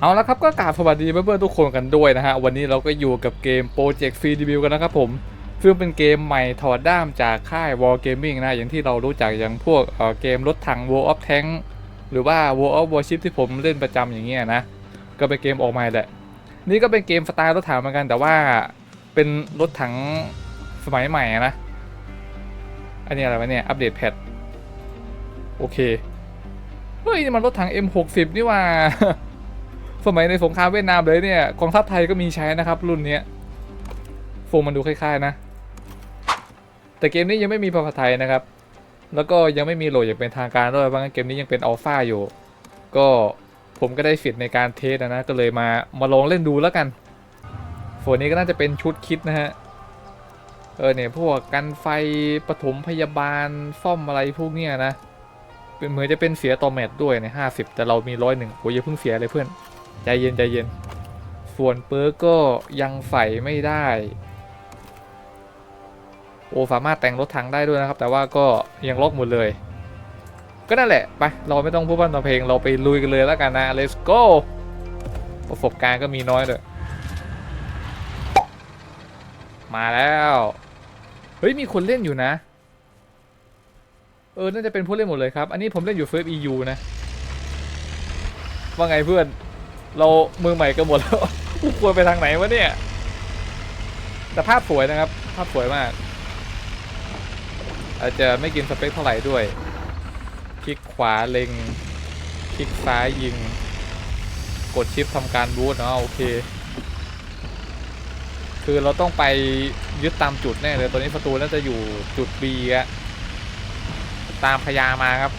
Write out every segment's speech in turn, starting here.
เอาละครับก็กราบสวัสดีเพื่อนๆทุกคนกันด้วยนะฮะ วันนี้เราก็อยู่กับเกม Project Free Debut กันนะครับผมซึ่งเป็นเกมใหม่ถอดด้ามจากค่าย War Gaming นะ อย่างที่เรารู้จักอย่างพวกเอ่อเกมรถถัง World of Tank หรือว่า World of Warship ที่ผมเล่นประจำอย่างเงี้ยนะ ก็เป็นเกมออกใหม่แหละ นี่ก็เป็นเกมสไตล์รถถังเหมือนกัน แต่ว่าเป็นรถถังสมัยใหม่นะ อันนี้อะไรวะเนี่ยอัปเดตแพทโอเค เฮ้ยมันรถถัง M60 นี่ว่า สมัยในสงครามเวียดนามเลยเนี่ยกองทัพไทยก็มีใช้นะครับ รุ่นนี้โฟมมันดูคล้ายๆนะ แต่เกมนี้ยังไม่มีภาษาไทยนะครับ แล้วก็ยังไม่มีโหลดอย่างเป็นทางการด้วยเพราะงั้นเกมนี้ยังเป็นอัลฟาอยู่ ก็ผมก็ได้ฟิตในการเทสนะนะ ก็เลยมามาลองเล่นดูแล้วกันฝนนี้ก็น่าจะเป็นชุดคิดนะฮะ เออเนี่ยพวกกันไฟปฐมพยาบาลซ่อมอะไรพวกเนี้ยนะ เป็นเหมือนจะเป็นเสียต่อแมตด้วยในห้าสิบแต่เรามีร้อยหนึ่งโอ้ยอย่าเพิ่งเสียเลยเพื่อน ใจเย็นใจเย็น ส่วนเปิร์กก็ยังใส่ไม่ได้ โอ้สามารถแต่งรถถังได้ด้วยนะครับ แต่ว่าก็ยังล็อกหมดเลย ก็นั่นแหละ ไป เราไม่ต้องพูดพร่ำทำเพลงเราไปลุยกันเลยแล้วกันนะ let's go ประสบการณ์ก็มีน้อยเลยมาแล้ว เฮ้ย มีคนเล่นอยู่นะ เออ น่าจะเป็นผู้เล่นหมดเลยครับ อันนี้ผมเล่นอยู่เฟิร์ส EU นะ ว่าไงเพื่อน เรามือใหม่กันหมดแล้วควรไปทางไหนวะเนี่ย แต่ภาพสวยนะครับ ภาพสวยมาก อาจจะไม่กินสเปคเท่าไหร่ด้วย คลิกขวาเล็ง คลิกซ้ายยิง กดชิปทำการบูทเนาะโอเค คือเราต้องไปยึดตามจุดแน่เลยตอนนี้ประตูน่าจะอยู่จุด B อะตามพยามาครับ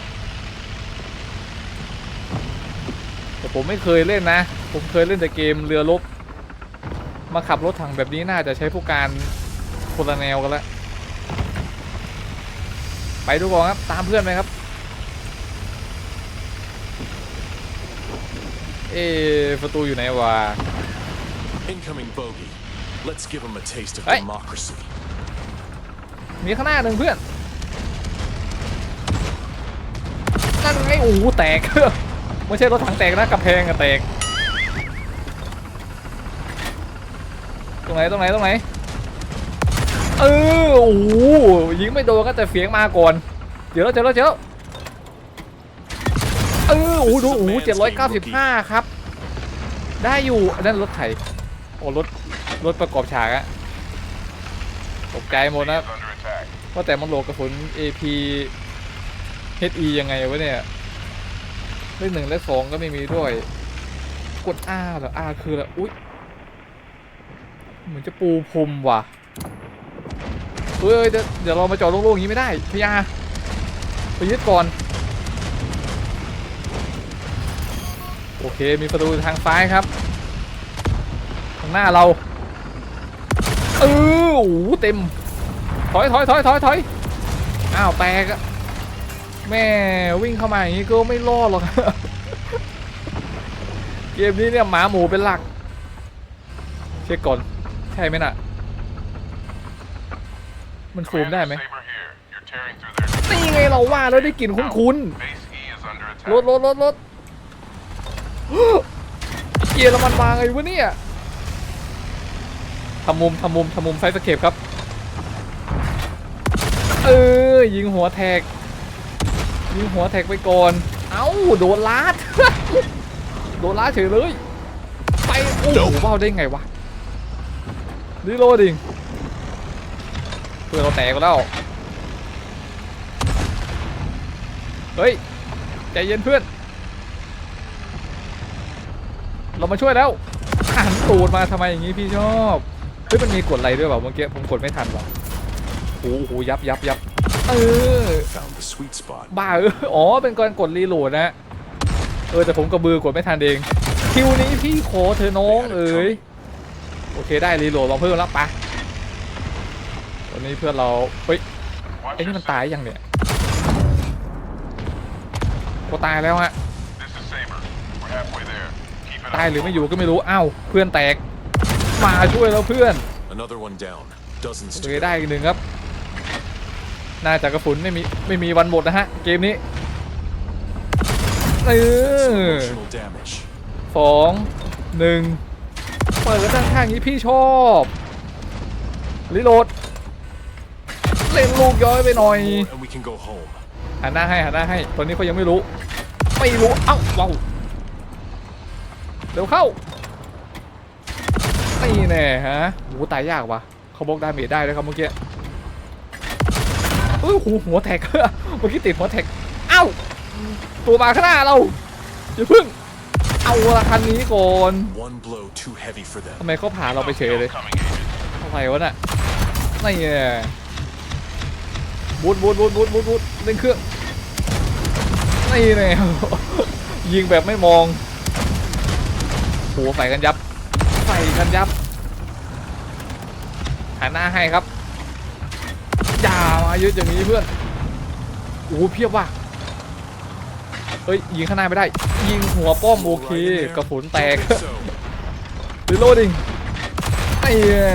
แต่ ผมไม่เคยเล่นนะ ผมเคยเล่นแต่เกมเรือรบมาขับรถถังแบบนี้น่าจะใช้ผู้การคนละแนวกันแล้วไปดูก่อนครับตามเพื่อนไปครับ เอะประตูอยู่ไหนวะ Incoming bogey. Let's give him a taste of Hey. democracy. มีข้างหน้าหนึ่งเพื่อน นั่นไงโอ้โหแตก ไม่ใช่รถถังแตกนะกระแพงอะแตก ตรงไหนตรงไหนตรงไหน เออโอ้โหยิงไม่โดนก็แต่เสียงมาก่อน เดี๋ยวแล้วเจอแล้วเจอแล้วเออโอ้โหดูโอ้โหเจ็ดร้อยเก้าสิบห้าครับ ได้อยู่อันนั้นรถไถโอ้รถรถประกอบฉากอะตกใจหมดนะว่าแต่มันโหลดกระสุน AP HE ยังไงวะเนี่ย เลขหนึ่งเลขสองก็ไม่มีด้วย กด R เหรอ R คืออะไรอุ๊ยเหมือนจะปูพรมว่ะเฮ้ยเดี๋ยวเดี๋ยวเรามาจอดโล่งๆอย่างนี้ไม่ได้พยาไปยึดก่อน โอเคมีประตูทางซ้ายครับข้างหน้าเราเออโอ้โหเต็มถอยถอยถอยถอยถอยอ้าวแตกอะ แม่วิ่งเข้ามาอย่างนี้ก็ไม่รอดหรอกเกมนี้เนี่ยหมาหมูเป็นหลัก เช็คก่อน ใช่ไหมน่ะ มันซูมได้ไหมนี่ไงเราว่าแล้วได้กลิ่นคุ้นๆรถรถรถรถเกียร์ล้วมันมาไงวะเนี่ยทำมุมทำมุมทำมุมไฟสเคปครับ เออยิงหัวแทก ยิงหัวแทกไปก่อน เอ้าโดนลาด โดนลาดเฉยเลย ไปโอ้โหว้าวได้ไงวะรีโหลดิงเพื่อนเราแตกไปแล้ว เฮ้ย ใจเย็นเพื่อน เรามาช่วยแล้วหันตูดมาทำไมอย่างนี้พี่ชอบ เฮ้ยมันมีกดอะไรด้วยเปล่าเมื่อกี้ผมกดไม่ทันว่ะโอ้โหยับยับยับ เออ Found the sweet spot. บ้าเอออ๋อ เป็นการกดรีโหลดนะ เออ แต่ผมกระบือกดไม่ทันเอง คิวนี้พี่ขอเธอะน้อง เอ๋ย โอเคได้รีโหลดลองเพิ่มแล้วปะตอนนี้เพื่อนเรา เฮ้ย ไอ้นี่มันตายยังเนี่ยก็ตายแล้วฮะตายหรือไม่อยู่ก็ไม่รู้ อ้าว เพื่อนแตก มาช่วยแล้วเพื่อน Another one down. Dozens โอ to เค go. ได้อีกหนึ่งครับ น่าจะกระสุนไม่มีไม่มีวันหมดนะฮะ เกมนี้เอ Some อ emotional damage. สองหนึ่งเปิดด้านข้างนี้พี่ชอบรีโหลดเล่นลูกย้อยไปหน่อย More and we can go home. หันหน้าให้หันหน้าให้ ตอนนี้เขายังไม่รู้ ไม่รู้ เอ้าว้าวเร็วเข้านี่แน่ฮะโหตายยากว่ะเขาบล็อกดาเมจได้เลยครับเมื่อกี้ เอ้ยหูหัวแท็กเมื่อกี้ติดหัวแท็กเอ้าตัวมาข้างหน้าเราอย่าพึ่ง เอาละคันนี้ก่อน One blow too heavy for them. ทำไมเขาผ่าเราไปเฉยเลยอะไรวะน่ะนี่ไงบูดบูดบูดบูดบูดบูดเล่นเครื่องนี่ไงยิงแบบไม่มองโหใส่กันยับใส่กันยับหันหน้าให้ครับอย่า มาเยอะอย่างนี้เพื่อนโอ้โหเพียบว่ะเอ้ยยิงข้างหน้าไม่ได้ ยิงหัวป้อมโอเค Right in there. กระสุนแตก Don't think so. รีโหลดิงไอ้แย่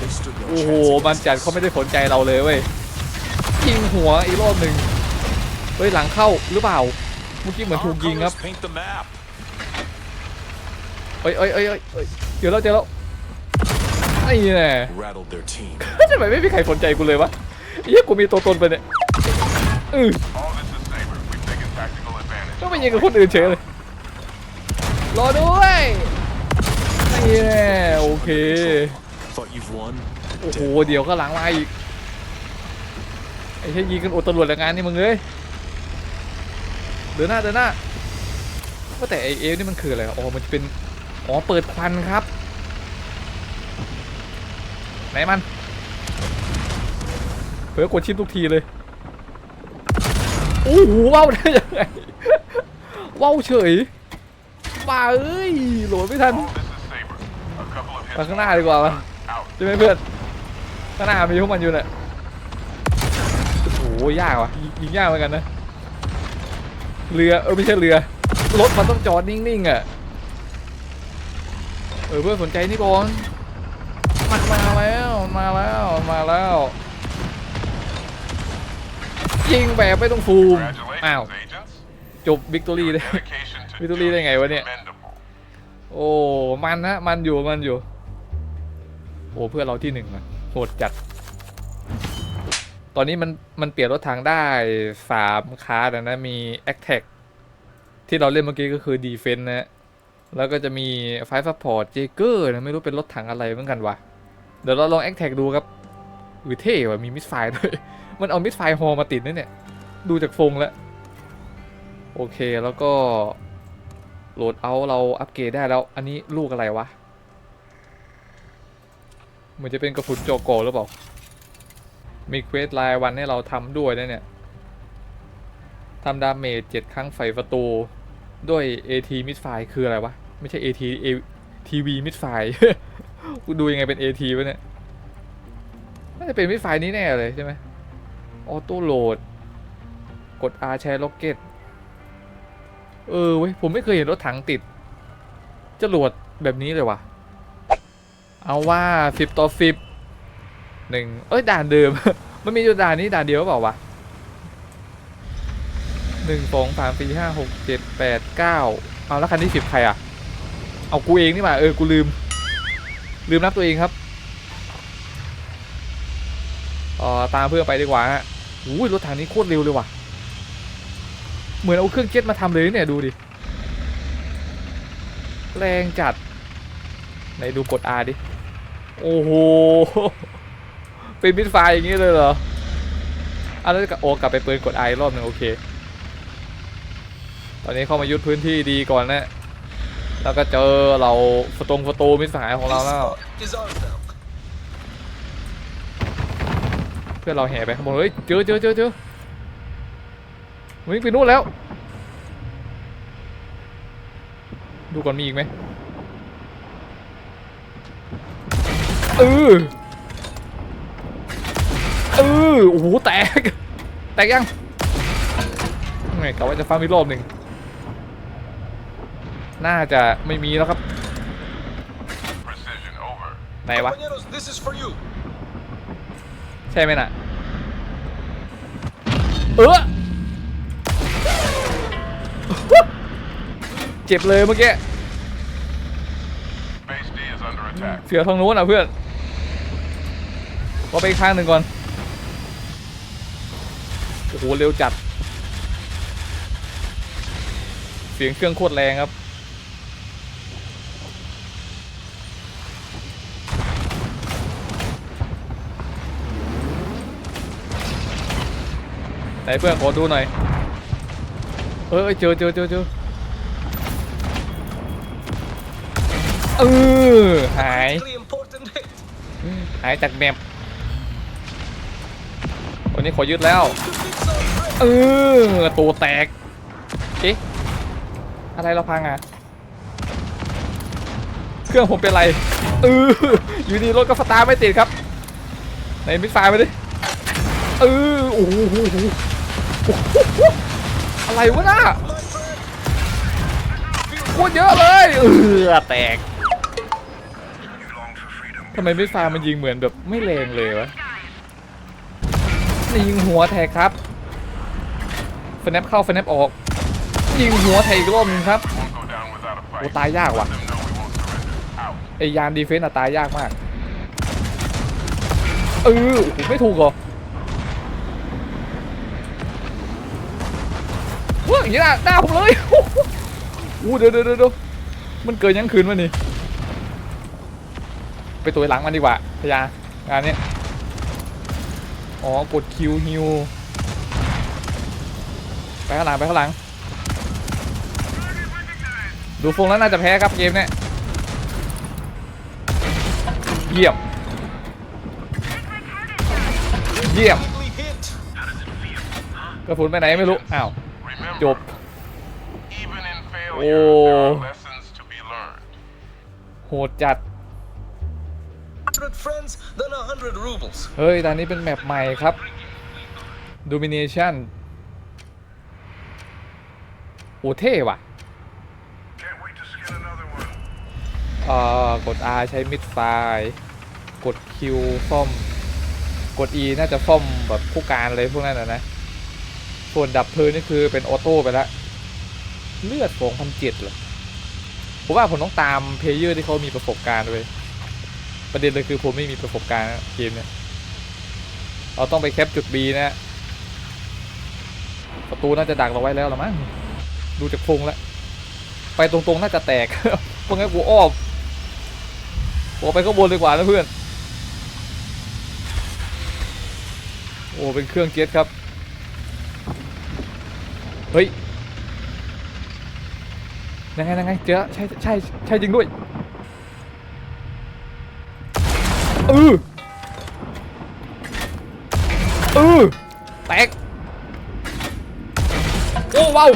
They stood no โอ้โห chance มัน against จัด us. เขาไม่ได้สนใจเราเลยเว้ยยิงหัวอีกรอบหนึ่งเฮ้ยหลังเข้าหรือเปล่าเมื่อกี้เหมือนถู Our กยิงครับ colors paint the map. เอ้ยเอ้ยเอ้ยเอ้ยเอ้ยเจอแล้วเจอแล้วไอ้แน่ Rattled their team. ทำไมไม่มีใครสนใจกูเลยวะ เฮียกูมีตัวตนไปเนี่ยอือ All this is Saber. We've taken tactical advantage. ก็ไปยิงกับคนอื่นเฉยเลย รอด้วยไอ้แน่โอเค Thought you've won? โอ้โห เดี๋ยวก็หลังมาอีก ไอ้เช่ยิงกันอดตำรวจแรงงานนี่มึงเอ้ยเดินหน้าเดินหน้าว่าแต่ไอเอฟนี่มันคืออะไรอ๋อ มันจะเป็น อ๋อ เปิดควันครับ ไหนมัน เผื่อกดชิปทุกทีเลยโอ้โหว้าวได้ยังไงว้าวเฉยบ้าเอ้ยโหลดไม่ทัน All this is Saber. A couple of มาข้างหน้าดีกว่าปะ Out. ใช่ไหมเพื่อนข้างหน้ามีพวกมันอยู่เนี่ยโอ้ยากว่ะยิงยิงยากเหมือนกันนะเรือเออไม่ใช่เรือรถมันต้องจอดนิ่งๆอะเออเพื่อนสนใจนี่ก่อนมันมาแล้วมาแล้วมาแล้ว ยิงแบบไม่ต้องฟูม อ้าว Congratulations, agents. จบวิกตอรี่ Your เลย dedication to Victory ได้ไงวะเนี่ย duty is commendable. โอ้ มันนะ มันอยู่ มันอยู่ โอ้ เพื่อนเราที่หนึ่งอะโหดจัด ตอนนี้มัน มันเปลี่ยนรถทางได้สามคลาสอะนะ มี a t t a c ที่เราเล่นเมื่อกี้ก็คือ Defense นะ แล้วก็จะมี Five Support j a g e r นะ ไม่รู้เป็นรถถังอะไรเหมือนกันวะ เดี๋ยวเราลอง a t t a c ดูครับอือเท่ว่ะมีมิสไฟด้วย มันเอามิสไฟฮอมาติดนะเนี่ย ดูจากฟงแล้ว โอเคแล้วก็ โหลดเอาเราอัปเกรดได้แล้ว อันนี้ลูกอะไรวะ เหมือนจะเป็นกระสุนโจโกหรือเปล่า มีเควสรายวันให้เราทำด้วยนะเนี่ยทำดาเมจเจ็ดครั้งไฟประตู ด้วย AT มิดไฟคืออะไรวะ ไม่ใช่ AT TV มิดไฟกูดูยังไงเป็น AT วะเนี่ยน่าจะเป็นมิดไฟนี้แน่เลยใช่ไหม ออโต้โหลด กด R แชร์ล็อกเก็ตเออเว้ย ผมไม่เคยเห็นรถถังติดจรวดแบบนี้เลยว่ะ เอาว่าสิบต่อสิบหนึ่งเอ้ย ด่านเดิม มันมีอยู่ด่านนี้ด่านเดียวเปล่าวะหนึ่งสองสามสี่ห้าหกเจ็ดแปดเก้าเอาแล้วคันที่สิบใครอะ เอากูเองนี่มาเออ กูลืม ลืมนับตัวเองครับ เอ่อ ตามเพื่อนไปดีกว่าฮะ อ้ยรถถังนี้โคตรเร็วเลยว่ะ เหมือนเอาเครื่องเจ็ตมาทำเลยเนี่ยดูดิ แรงจัด ไหนดูกด R ดิ โอ้โห เป็นมิดไฟอย่างนี้เลยเหรออันนั้นก็โอ้กลับไปเปิดกด I รอบหนึ่งโอเค ตอนนี้เข้ามายึดพื้นที่ดีก่อนนะ แล้วก็เจอเราฟตรงฟตูมิดสหายของเราแล้ว is ours now. เพื่อนเราแห่ไปข้างบนเฮ้ยเจอเจอเจอเจอวิ่งไปนู่นแล้ว ดูก่อนมีอีกไหมเออเออโอ้โหแตก แตกยังไงกะว่าจะฟังอีกรอบหนึ่งน่าจะไม่มีแล้วครับ Precision over. ไหนวะ ใช่ไหมน่ะ เออเจ็บเลยเมื่อกี้เสือทางนู้นอะเพื่อนว่ไปอีกทางหนึ่งก่อน โอ้โห เร็วจัด เสียงเครื่องโคตรแรงครับ ไหนเพื่อนขอดูหน่อย เอ้ยเจอเจอเจอเจอเออหาย หายจากแมปวันนี้ขอยึดแล้ว เออตัวแตก เอ๊ะ อะไรเราพังอะ เครื่องผมเป็นไร เออ อยู่ดีรถก็สตาร์ไม่ติดครับ ไหนมิดไฟล์มาดิ เออ โอ้โห อ้โหโอ้โหอะไรวะน่ะโคตรเยอะเลยเออแตกทำไมมิดไฟล์มันยิงเหมือนแบบไม่แรงเลยวะนี่ยิงหัวแทกครับฟนปเข้าฟนปออก ยิงหัวแทกอีกรอบหนึงครับ Won't go down without a โอ้ fight. ตายยากว่ะ Let them know we won't surrender. Out. ไอยานดีเฟนต์อะตายยากมากเออโอ้โหไม่ถูกเหรอว้า อย่างนี้หน้าหน้าผมเลยอู้เดี๋ยวเดี๋ยวเดี๋ยวมันเกิดยังคืนวะนี่ ไปตัวหลังมันดีกว่าพยางานเนี้ยอ๋อกดคิวฮิวไปข้างหลังไปข้างหลัง ดูฟงแล้วน่าจะแพ้ครับเกมเนี้ยเยี่ยม เยี่ยมกระสุนไปไหนไม่รู้ อ้าว จบ even in Oh. failure, there are lessons to be learned. โหดจัด 100 friends, then 100 rubles. เฮ้ยตอนนี้เป็นแมปใหม่ครับ Domination โอ้เท่ว่ะ Can't wait to skin another one. เอ่อกด R ใช้มิดไฟกด Q ซ่อม กด E น่าจะซ่อมแบบผู้การอะไรพวกนั้นนะนะ ส่วนดับเพลิงนี่คือเป็นออโต้ไปแล้ว เลือด2,007เหรอผมว่าผมต้องตามเพลเยอร์ที่เขามีประสบการณ์ด้วยประเด็นเลยคือผมไม่มีประสบการณ์เกมเนี่ยเราต้องไปแคปจุด B นะ ประตูน่าจะดักเราไว้แล้วละมั้งดูจากพงแล้ว ไปตรงๆน่าจะแตกเพราะงั้นกูอ้อมกูไปข้างบนดีกว่านะเพื่อน โอ้เป็นเครื่องเกียร์ครับ เฮ้ยยังไงยังไงเจอใช่ใช่ใช่จริงด้วยเออเออแตกโอ้ว้าว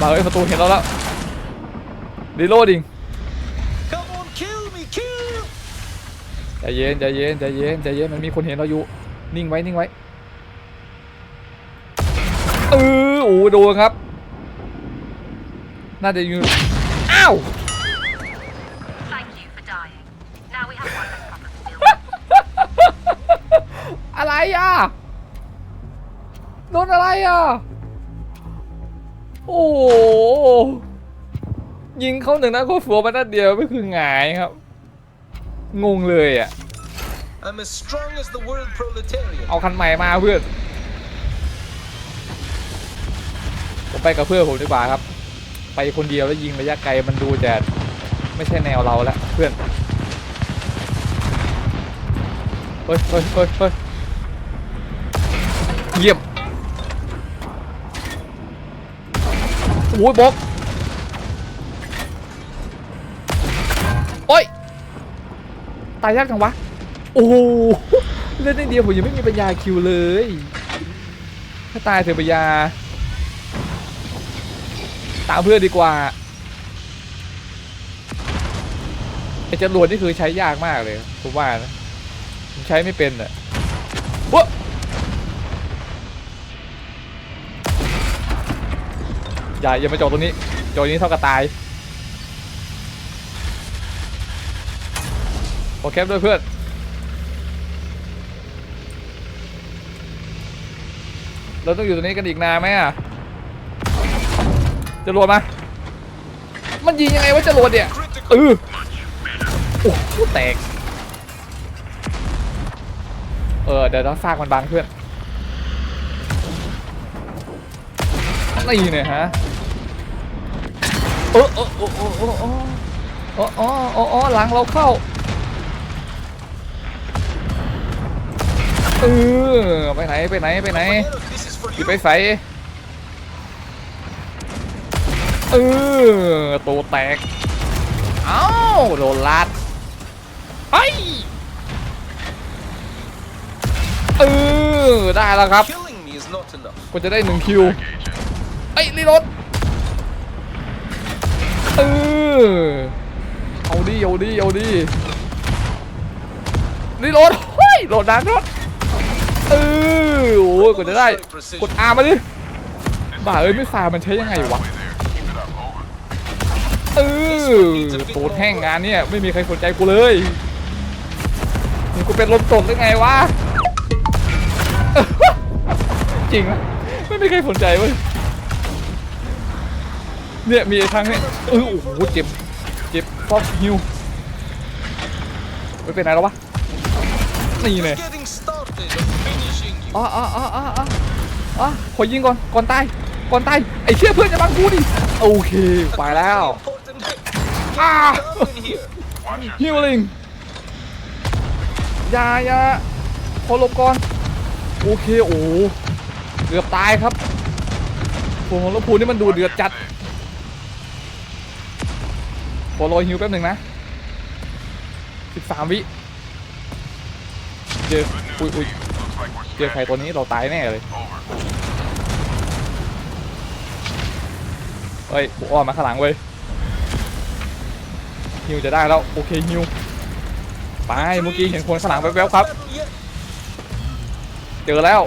บาเอ้ยประตูเห็นเราแล้วรีโหลดดิงใจเย็นใจเย็นใจเย็นใจเย็นมันมีคนเห็นเราอยู่นิ่งไว้นิ่งไว้ โอ้โดนครับ น่าจะอยู่อ้าว Thank you for dying. Now we have one less problem to deal with. อะไรอะโดนอะไรอะ โอ้โหยิงเข้าหนึ่งนัดก็ฝัวมานัดเดียวไม่คือหงายครับ งงเลยอะ I'm as strong as the world proletariat. เอาคันใหม่มาเพื่อน ผมไปกับเพื่อนผมดีกว่าครับ ไปคนเดียวแล้วยิงระยะไกลมันดูจะไม่ใช่แนวเราแล้วเพื่อนเฮ้ยเฮ้ยเฮ้ยเฮ้ยเยี่ยมโอ้ยบล็อกโอ้ยตายยากจังวะ โอ้เล่นได้เดียวผมยังไม่มีปัญญาคิวเลย ถ้าตายเถอะปัญญา ตามเพื่อนดีกว่าไอ้จรวดนี่คือใช้ยากมากเลยผมว่านะผมใช้ไม่เป็นอะวะอย่าอย่ามาจอดตรงนี้จอดตรงนี้เท่ากับตายโอเคด้วยเพื่อนเราต้องอยู่ตรงนี้กันอีกนานไหมอะ จรวดมามันยิงยังไงวะจรวดเนี่ยเออโอ้โหแตกเออเดี๋ยวต้องฟากมันบังเพื่อนนี่เนี่ยฮะเออเออเออเออเออเออเออเออเออเออหลังเราเข้าเออไปไหนไปไหนไปไหน Caballero, this is for หยิ you. บไปใส่ เออตัวแตก เอ้าโดนลัดไอ้เออได้แล้วครับ Killing me is not enough. กูจะได้หนึ่งคิวไอ้ยรีโหลดเออเอาดิเอาดิเอาดิรีโหลดเฮ้ยโหลดดังรถเออโอ้ยกว่าจะได้ กด R มาดิบ้าเอ้ยไม่ฟามันใช้ยังไงวะ เออตูดแห้งงานเนี่ยไม่มีใครสนใจกูเลยมึงกูเป็นลมตดหรือไงวะจริงนะไม่มีใครสนใจเว้ยเนี่ยมีไอ้ทางเนี่ยเออโอ้โหเจ็บเจ็บฟอกฮิวไม่เป็นไรแล้ววะนี่เนี่ย Getting started on finishing you. อ๋ออ๋ออ๋ออ๋ออ๋ออ๋อขอยิงก่อนก่อนตายก่อนตายไอ้เชี่ยเพื่อนจะบังกูดิโอเคไปแล้ว Important hit. อ้า Down in here. ฮิวลิงยายาขอหลบก่อน โอเค โอ้เกือบตายครับพวงลพูนี่มันดูเดือดจัดขอรอฮิวแป๊บหนึ่งนะ 13 วิ เจอ อุ้ยอุ้ยเจอใครตัวนี้เราตายแน่เลย เฮ้ยกูอ้อมมาข้างหลังเว้ย ฮิวจะได้แล้วโอเคฮิวไปเมื่อกี้เห็นคนข้างหลังแวบๆครับ เจอแล้ว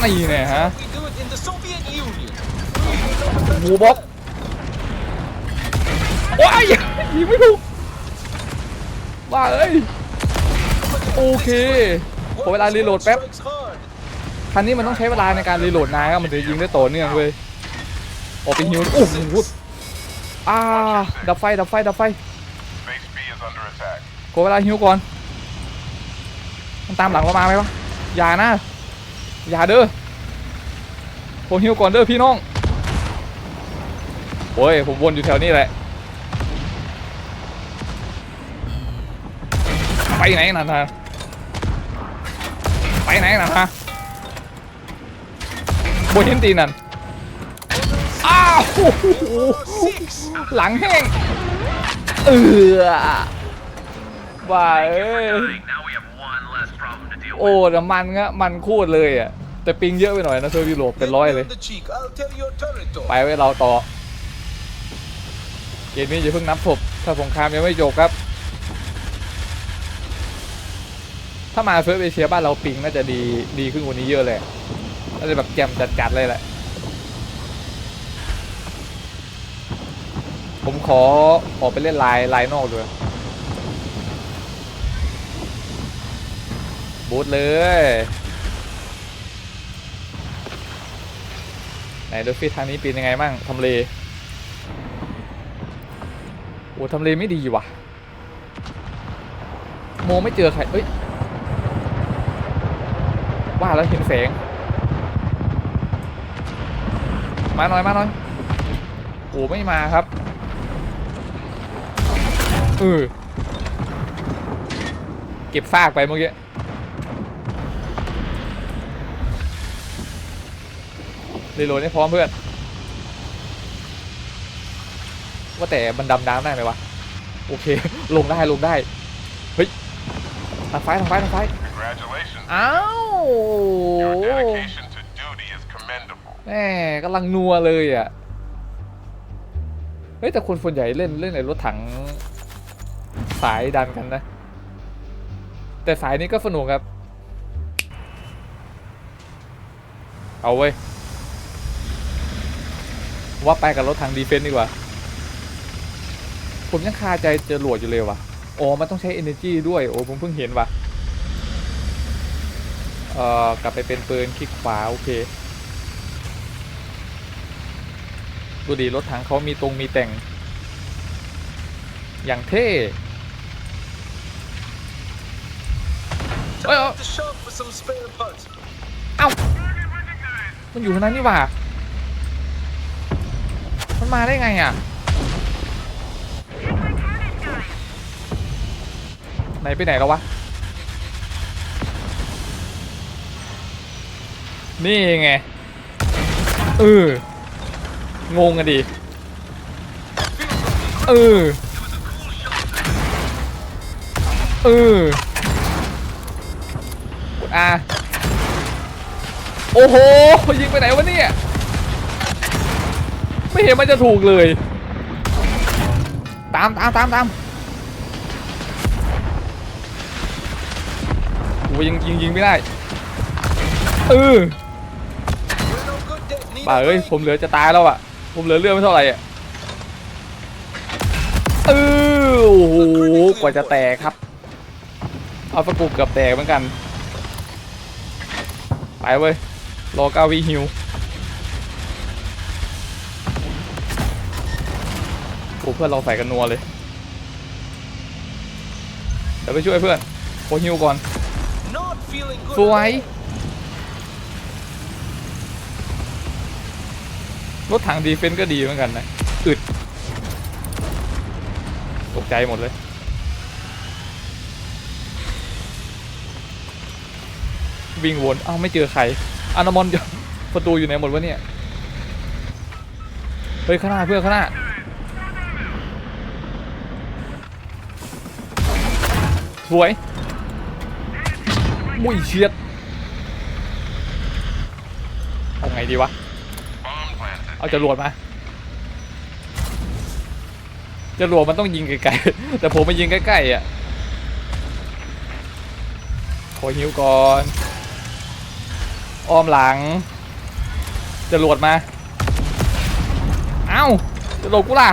นี่เนี่ยฮะ We do it in the Soviet Union. หมูบล็อกโอ้ยยิงไม่ถูกบ้าเอ้ยโอเคขอเวลารีโหลดแป๊บคันนี้มันต้องใช้เวลาในการรีโหลดนานครับมันถึงจะยิงได้ต่อเนื่องเว้ยออกไปฮิวโอ้โห อ่าดับไฟดับไฟดับไฟ Base B is under attack. ขอเวลาฮิวก่อน มันตามหลังเรามาไหมวะอย่านะ อย่าเด้อผมฮิวก่อนเด้อพี่น้องโอ้ยผมวนอยู่แถวนี้แหละ ไปไหนนั่นฮะไปไหนนั่นฮะบนหินตีนนั่นอ้าว โอ้โหหลังแห้งเออว่าเอ้ยโอ้แต่มันงะมันโคตรเลยอะ แต่ปิงเยอะไปหน่อยนะเซอร์วิโรเป็นร้อยเลย Hit me on the cheek. I'll tell your territory. ไปไว้เราต่อ เกมนี้อย่าเพิ่งนับศพถ้าสงครามยังไม่จบครับ ถ้ามาเฟิร์สเอเชียบ้านเราปิงน่าจะดีดีขึ้นกว่านี้เยอะเลยน่าจะแบบแจ่มจัดๆเลยแหละ ผมขอขอกไปเล่นลายลายนอกด้วยบูทเลย ไหนดูฟิทางนี้ป็นยังไงบ้างทำเล โอ้ทำเลไม่ดีว่ะ โมไม่เจอใคร เอ้ย ว่าแล้วเห็นแสง มาหน่อย มาหน่อย โอ้ไม่มาครับ เออเก็บซากไปเมื่อกี้รีโหลดให้พร้อมเพื่อน ว่าแต่มันดำน้ำได้ไหมวะ โอเค ลงได้ลงได้ เฮ้ยทางไฟทางไฟทางไฟ Congratulations. อ้าว Your dedication to duty is commendable. แม่กำลังนัวเลยอะ เฮ้ย แต่คนส่วนใหญ่เล่นเล่นในรถถัง สายดันกันนะ แต่สายนี้ก็สนุกครับ เอาเว้ย ว่าไปกับรถถังดีเฟนต์ดีกว่า ผมยังคาใจเจอหลวดอยู่เลยว่ะโอ๋อมันต้องใช้ energy ด้วย โอ้ผมเพิ่งเห็นว่ะ เอ่อ กลับไปเป็นปืนคลิกขวา โอเค ดูดีรถถังเขามีตรงมีแต่ง อย่างเท่ Oi, oh. Time to shop for some spare parts. เอ้ามันอยู่ข้างในนี่หว่า มันมาได้ไงอะ ไหนไปไหนแล้ววะ นี่ไง เออ งงกันดิ เออ เออกด อาโอ้โหยิงไปไหนวะเนี่ยไม่เห็นมันจะถูกเลย ตามตามตามตามโอ้ยยิงยิงยิงไม่ได้เออป่าเอ้ยผมเหลือจะตายแล้วอะ ผมเหลือเลือดไม่เท่าไหร่อะเออโอ้โหกว่าจะแตกครับ เอาประกุกเกับแตกเหมือนกัน ไปเว้ยรอเก้าวิฮิวโอ้เพื่อนเราใส่กันนัวเลย เดี๋ยวไปช่วยเพื่อนโคฮิวก่อน Not feeling good. สวยรถถังดีเฟนส์ก็ดีเหมือนกันนะอึดตกใจหมดเลย วิ่งวนเอ้าไม่เจอใครอานามอนประตูอยู่ไหนหมดวะเนี่ยเฮ้ยข้างหน้าเพื่อนข้างหน้าสวยมุ้ยเชียดเอาไงดีวะ เอาจะรวดมาจะรวดมันต้องยิงไกลๆแต่ผมมายิงใกล้ๆอะขอหิวก่อน อ้อมหลังจรวดมา เอ้าจรวดกูล่ะ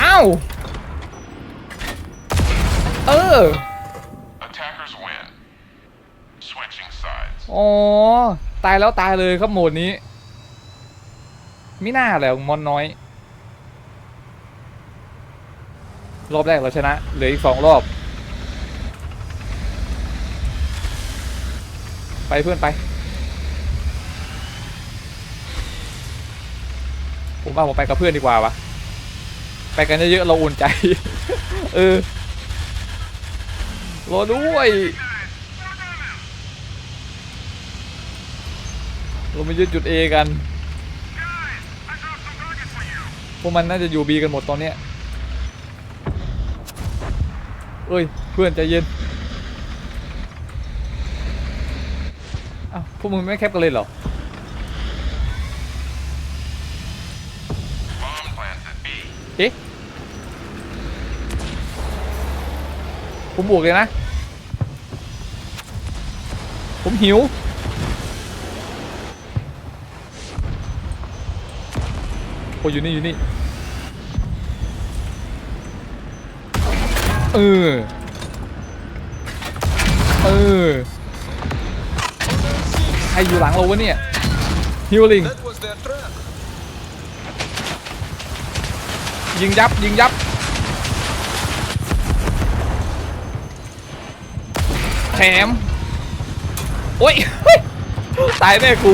เอ้า เออ Attackers win. Switching sides. อ๋อ ตายแล้วตายเลยครับโหมดนี้มิน่าแหละมอนน้อย รอบแรกเราชนะ เหลืออีกสองรอบ ไปเพื่อนไป ผมว่าผมไปกับเพื่อนดีกว่าวะ ไปกันเยอะๆเราอุ่นใจ เออ รอด้วยเรามายึดจุด A กัน พวกมันน่าจะอยู่ B กันหมดตอนเนี้ยเอ้ย เพื่อนใจเย็นอ้า วพวกมึงไม่แคปกันเลยเหรอ เอ๊ะผมบวกเลยนะ ผมหิว โอ้ยอยู่นี่ อยู่นี่ เออ เออ รอยู่หลังเราวะเนี่ยฮิวลิงยิงยับยิงยับแถมโอ้ยตายแน่กู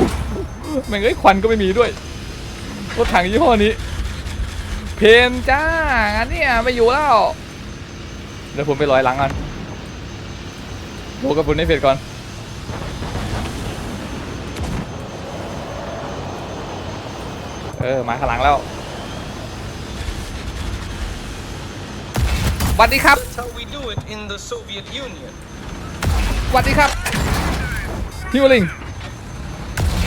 แม่งเอ้ยควันก็ไม่มีด้วยรถถังยี่ห้อนี้ เพนจ้างันเนี่ยไม่อยู่แล้วเดี๋ยวผมไปลอยหลังกันโบกับบุญให้เสร็จก่อน เออ มาข้างหลังแล้วสวัสดีครับ That's how we do it in the Soviet Union. สวัสดีครับฮิวลิง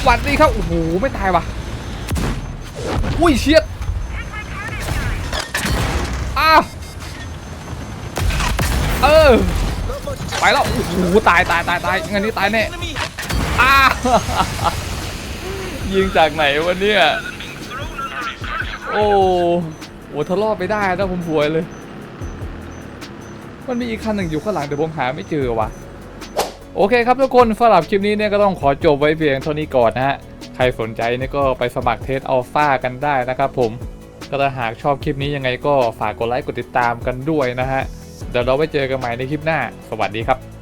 สวัสดีครับ โอ้โห ไม่ตายว่ะ อุ้ยเชียดอ้าว เออ Not much to ไปแล้ว โอ้โห ตายตายตายตายงั้นนี้ตายแน่ enemy. อ้า ยิงจากไหนวะเนี่ย โอ้โหถ้ารอดไปได้นะผมหวยเลย มันมีอีกคันหนึ่งอยู่ข้างหลังแต่ผมหาไม่เจอว่ะโอเคครับทุกคนสำหรับคลิปนี้เนี่ยก็ต้องขอจบไว้เพียงเท่านี้ก่อนนะฮะ ใครสนใจเนี่ยก็ไปสมัครเทสอัลฟากันได้นะครับผม ก็ถ้าหากชอบคลิปนี้ยังไงก็ฝากกดไลค์กดติดตามกันด้วยนะฮะ เดี๋ยวเราไว้เจอกันใหม่ในคลิปหน้า สวัสดีครับ